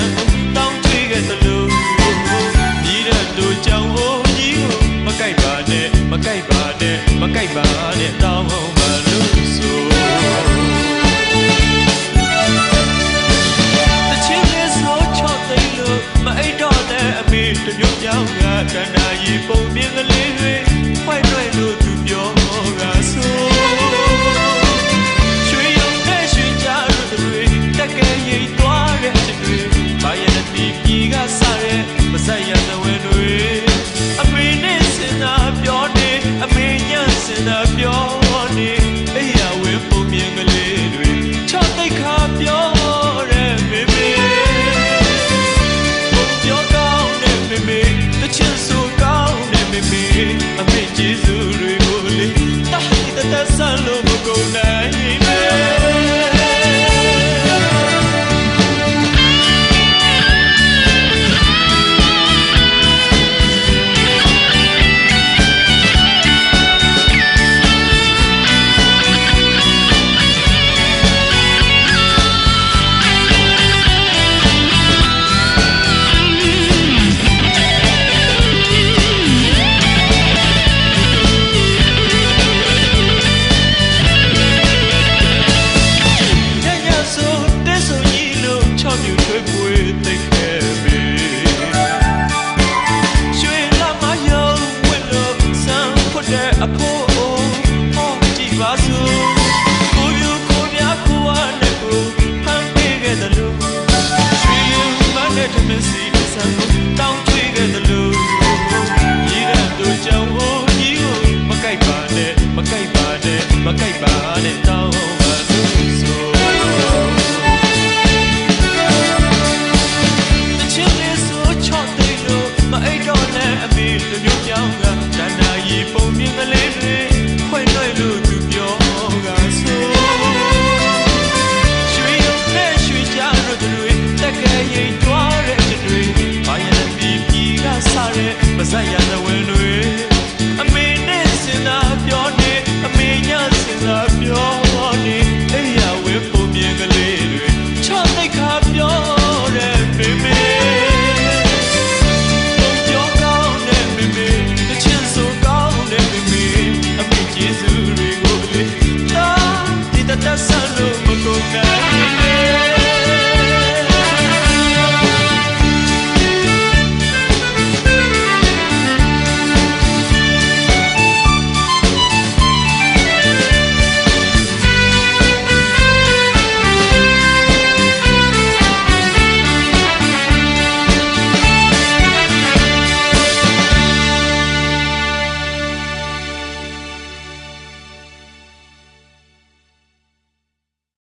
ံတောင်းတွေ့ခဲ့သလိုဒီရတို့ကြောင့်ဟိုကြီးကိုမကြိုက်ပါနဲ့မကြိုက်ပါနဲ့မကြိုက်ပါနဲ့တောင်းအောင်မလို့ဆိုတချင်းလေးဆိုချော့သိလို့မအိတ်တော့တဲ့အမေတို့ကြောင့်ကကနာရီပုံ လို့မကုန်နိုင်ပဲ saya